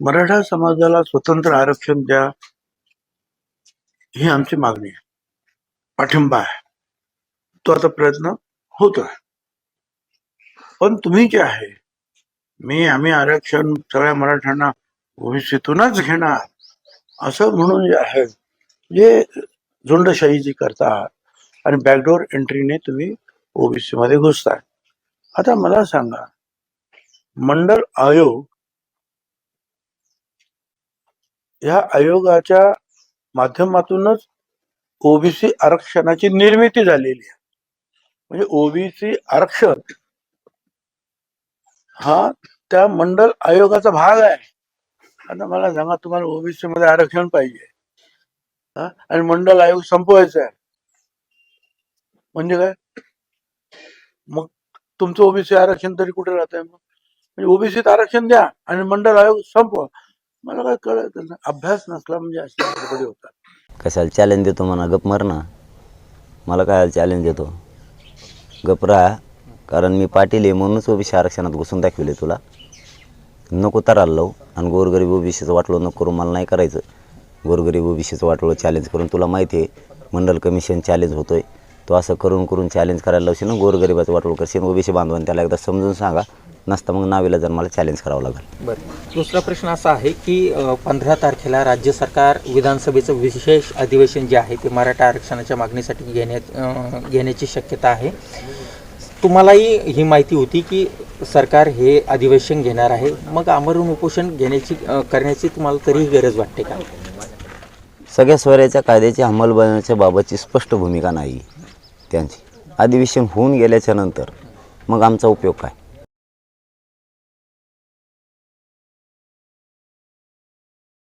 मराठा समाजाला स्वतंत्र आरक्षण द्या ही आमची मागणी आहे. पाठिंबा आहे. तो आता प्रयत्न होतो आहे पण तुम्ही जे आहे मी आम्ही आरक्षण सगळ्या मराठ्यांना ओबीसीतूनच घेणार असं म्हणून जे आहे जे झुंडशाही जी आहात आणि बॅकडोर एंट्रीने तुम्ही ओबीसी मध्ये घुसताय. आता मला सांगा मंडल आयोग या आयोगाच्या माध्यमातूनच ओबीसी आरक्षणाची निर्मिती झालेली आहे. म्हणजे ओबीसी आरक्षण हा त्या मंडल आयोगाचा भाग आहे. आता मला सांगा तुम्हाला ओबीसी मध्ये आरक्षण पाहिजे. हा? आणि मंडल आयोग संपवायचा आहे. म्हणजे काय? मग तुमचं ओबीसी आरक्षण तरी कुठे राहत आहे मग? म्हणजे ओबीसीत आरक्षण द्या आणि मंडल आयोग संपवा. मला काय कळत नाही. अभ्यास नसला म्हणजे असे गडबडी होतात. कशाला चॅलेंज देतो म्हणा? गप मर ना. मला काय चॅलेंज देतो. गप राहा. कारण मी पाटील आहे म्हणूनच ओबीसी आरक्षणात घुसून दाखविले तुला. नको तराला लावू. आणि गोरगरीब ओबीसीचं वाटलो नको करून मला नाही करायचं. गोरगरीब ओबीसीचं वाटलो चॅलेंज करून तुला माहिती आहे मंडल कमिशन चॅलेंज होतोय. तो असं करून करून चॅलेंज करायला लावशील ना गोरगरिबाचं वाटलं करशील. ओबीसी बांधवांनी त्याला एकदा समजून सांगा. नसता मग नावीला जर मला चॅलेंज करावं लागेल. बरं. दुसरा प्रश्न असा आहे की पंधरा तारखेला राज्य सरकार विधानसभेचं विशेष अधिवेशन जे आहे ते मराठा आरक्षणाच्या मागणीसाठी घेण्यात घेण्याची शक्यता आहे. तुम्हालाही ही माहिती होती की सरकार हे अधिवेशन घेणार आहे. मग आमरण उपोषण घेण्याची करण्याची तुम्हाला तरीही गरज वाटते का? सगळ्या स्वराज्याच्या कायद्याची अंमलबजावणीच्या बाबतची स्पष्ट भूमिका नाही त्यांची. अधिवेशन होऊन गेल्याच्यानंतर मग आमचा उपयोग काय?